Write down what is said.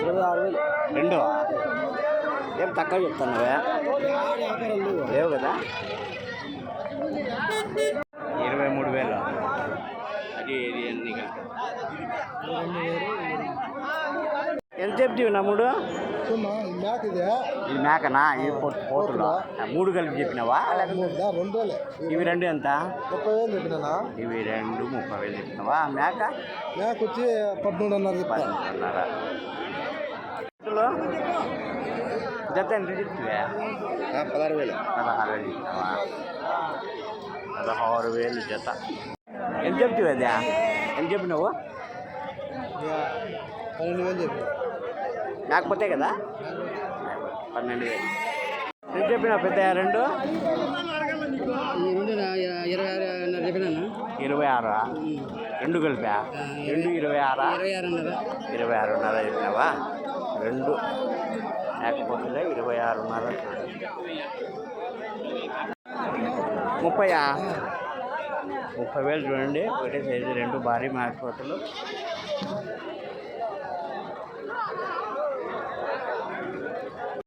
ఇరవై ఆరు వేలు రెండు? ఏం తక్కువ చెప్తున్నావే? లేవు కదా? ఇరవై మూడు వేలు. అది అన్ని కలిపి ఎంత చెప్తావు నమ్ముడు ఇదే. ఇది మేకనా ఇది పోతులు మూడు కలిపి చెప్పినావా? ఇవి రెండు ఎంత? ముప్పై వేలు చెప్పినా ఇవి రెండు ముప్పై వేలు చెప్పినావా? మేక మ్యాక్? వచ్చి పదమూడున్నర పొట్టులు జత ఎంత చెప్తివే? పదహారు వేలు. పదహారు వేలు చెప్పినావా? పదహారు వేలు జత. ఎంత చెప్తివి అదే? ఎంత చెప్పినావు? పన్నెండు వేలు చెప్పి లేకపోతే కదా? పన్నెండు వేలు. ఎంత చెప్పినా పెద్ద రెండు. ఇరవై ఆరు చెప్పినాను? ఇరవై ఆరు? రెండు కలిపా? రెండు ఇరవై ఆరా? ఇరవై ఆరున్నర చెప్పినావా? రెండు. లేకపోతే ఇరవై ఆరున్నర ముప్పయా? ముప్పై వేలు చూడండి. ఒకటే సైజు రెండు భారీ మేకపోతలు